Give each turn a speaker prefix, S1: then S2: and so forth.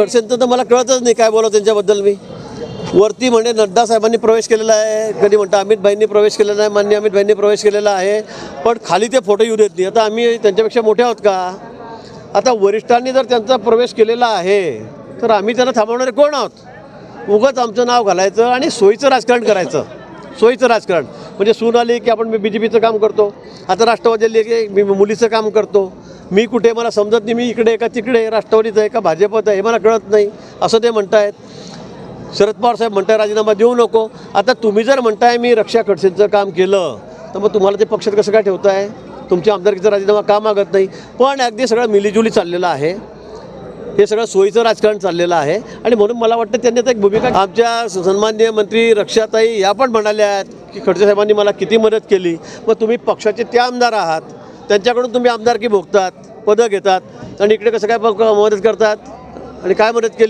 S1: खडसेंचं तर मला कळतच नाही काय बोलावं त्यांच्याबद्दल मी. वरती म्हणजे नड्डा साहेबांनी प्रवेश केलेला आहे. कधी म्हणता अमित भाईंनी प्रवेश केलेला आहे मान्य अमित भाईंनी प्रवेश केलेला आहे. पण खाली ते फोटो येऊ देत नाही. आता आम्ही त्यांच्यापेक्षा मोठे आहोत का? आता वरिष्ठांनी जर त्यांचा प्रवेश केलेला आहे तर आम्ही त्यांना थांबवणारे कोण आहोत? उगाच आमचं नाव घालायचं आणि सोयीचं राजकारण करायचं. सोयीचं राजकारण. म्हणजे सून आली की आपण मी बी जे पीचं काम करतो. आता राष्ट्रवादी आली की मी मुलीचं काम करतो. मी कुठे मला समजत नाही मी इकडे का तिकडे राष्ट्रवादीचं आहे का भाजपचं आहे हे मला कळत नाही असं ते म्हणतायत. शरद पवार साहेब म्हणताय राजीनामा देऊ नको. आता तुम्ही जर म्हणताय मी रक्षा खडसेंचं काम केलं तर मग तुम्हाला ते पक्षात कसं काय ठेवताय? तुमच्या आमदारकीचा राजीनामा का मागत नाही? पण अगदी सगळं मिलीजुली चाललेलं आहे. हे सगळं सोयीचं राजकारण चाललेलं आहे. आणि म्हणून मला वाटतं त्यांनी आता एक भूमिका आमच्या सन्माननीय मंत्री रक्षाताई या पण म्हणाल्या आहेत की खडसे साहेबांनी मला किती मदत केली. मग तुम्ही पक्षाचे त्या आमदार आहात. त्यांच्याकडून तुम्ही आमदारकी भोगतात पदं घेतात आणि इकडे कसं काय मदत करतात? आणि काय मदत केली?